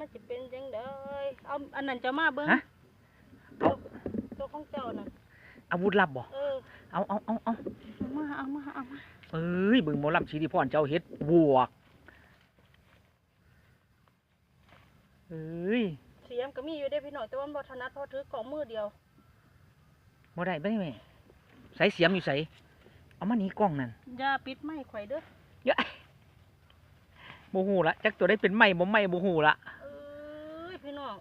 มันจะเป็นจังเด้อเอาอันนั้นจะมาเบิ้งฮะตัวตัวของเจ้าน่ะอาวุธลับบ่เออเอาเอาเอาเอาเอามาเอามาเอามาเอ้ยเบิ่งหมอลำชีดีพรเจ้าเฮ็ดบวกเอ้ยเสียมก็มีอยู่ได้อพี่น้องแต่ว่ามันบ่ถนัดเพราะถือกล่องมือเดียวบ่ได้บ่ได้แม่ใส่เสียมอยู่ใส่เอามาหนีกล้องนั่นอย่าปิดไม้ข่อยเด้อเยอะบ่ฮู้ละจักตัวได้เป็นไม้บ่ไม้บ่ฮู้ละเอ้ย พี่น้อง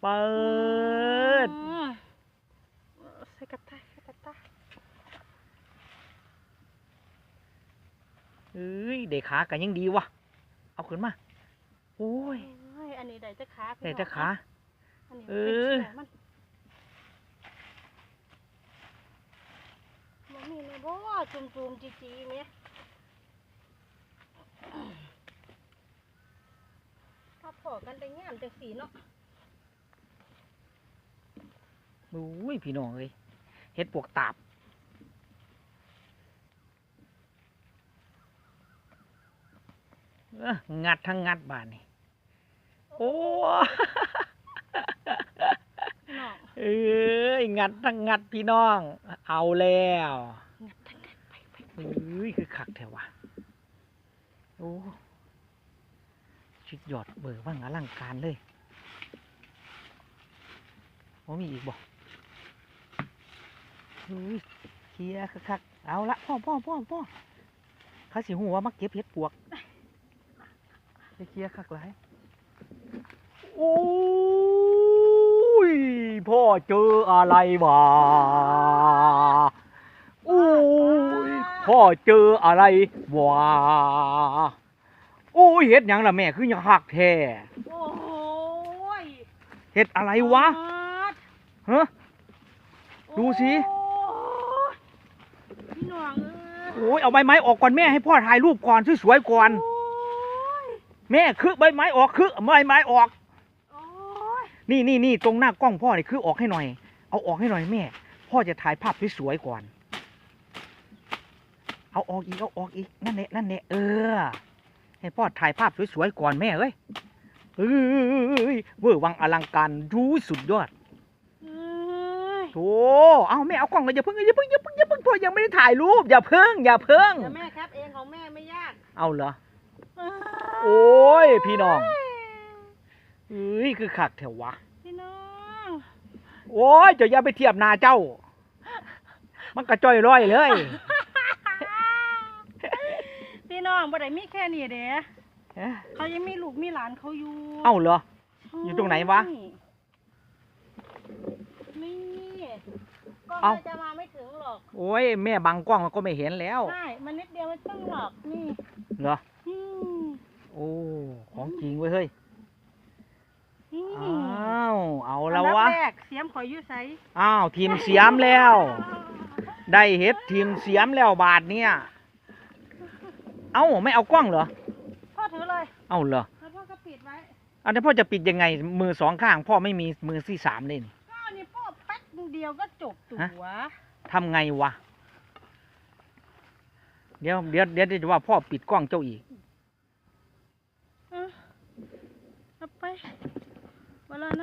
เปิดอืมใส่กระต่ายใส่กระต่ายเอ้ยเด็กขากันยังดีวะเอาขึ้นมาโอ้ยโอ้ยอันนี้ได้แต่ขาพี่ได้น้องแต่ขาอันนี้เอเป็นอเขียวมันมันมีนะบ่จุ่มๆจีๆแหมถ้าพ อกันได้งามจังสีเนาะโอ้ยพี่น้องเอ้ยเฮ็ดปวกตาบเอ้องัดทั้งงัดบานนี่โอ้พี่น้องเอ้ยงัดทั้งงัดพี่น้อง เอาแล้วงัดทั้งงัดไปไปเอ้ยคือคักแถววะโอ้ ชุดยอดเบอร์ว่างอลังการเลยโอ้มีอีกบ่เฮ้ยเคลียร์คักๆเอาละพ่อพ่อพ่อพ่อเขาสิหัวามาเก็บเห็ดปวกเคลียร์คักหลายโอ้ยพ่อเจออะไรวะโอ้ยพ่อเจออะไรวะ โอ้ยเห็ดหยังล่ะแม่คือหยังหักแท้โอ้ยเห็ดอะไรวะฮัดฮะ ดูสิ โอ้ยพี่น้องเอ้ยโอ้ยเอาใบไม้ออกก่อนแม่ให้พ่อถ่ายรูปก่อนสวยๆก่อน โอ้ยแม่คือใบไม้ออกคือใบไม้ออก โอ้ยนี่นี่นี่ตรงหน้ากล้องพ่อนี่คือออกให้หน่อย เอาออกให้หน่อยแม่ พ่อจะถ่ายภาพสวยๆก่อน เอาออกอีกเอาออกอีกนั่นแหละนั่นแหละเออ ให้พ่อถ่ายภาพสวยๆก่อนแม่เอ้ยเอ้ยเวอร์วังอลังการดูสุดยอดเอ้ยโธ่เอาแม่เอากล้องเลยอย่าเพิ่งอย่าเพิ่งอย่าเพิ่งอย่าเพิ่งพ่อยังไม่ได้ถ่ายรูปอย่าเพิ่งอย่าเพิ่งเดี๋ยวแม่ครับเองของแม่ไม่ยาก เอาเหรอเอ้ยโอ้ยพี่น้องเอ้ยคือขักแถววะ พี่น้อง โอ้ยเจะอย่าไปเทียบหนาเจ้า มันกระจ้อยร้อยเลยพี่ น้องบ่ได้มีแค่นี้เด้เอ๊ะเขายังมีลูกมีหลานเขาอยู่เอ้าเหรอ อยู่ตรงไหนวะนี่ก็เอ้า จะมาไม่ถึงหรอกโอ้ยแม่บังกล้องก็ไม่เห็นแล้ว ใช่มันนิดเดียวไม่ต้องหรอกนี่เหรอ อืมโอ้ของจริงเว้ยเฮ้ยนี่อ้าวเอาแล้วอันดับวะแรกเสียมข่อยอยู่ไสอ้าวทีมเสียมแล้ว ได้เฮ็ดทีมเสียมแล้วบาทเนี่ย เอ้าไม่เอากล้องเหรอ พ่อถือเลยเอ้าเหรอ แล้วพ่อก็ปิดไว้ อันนี้พ่อจะปิดยังไงมือสองข้าง พ่อไม่มีมือที่สามเลยนี่ก็อันนี่พ่อแป๊กเดียวก็จบตัวทำไงวะ เดี๋ยวเดี๋ยวเดี๋ยวจะว่าพ่อปิดกล้องเจ้าอีก เอาไปเวลานั้น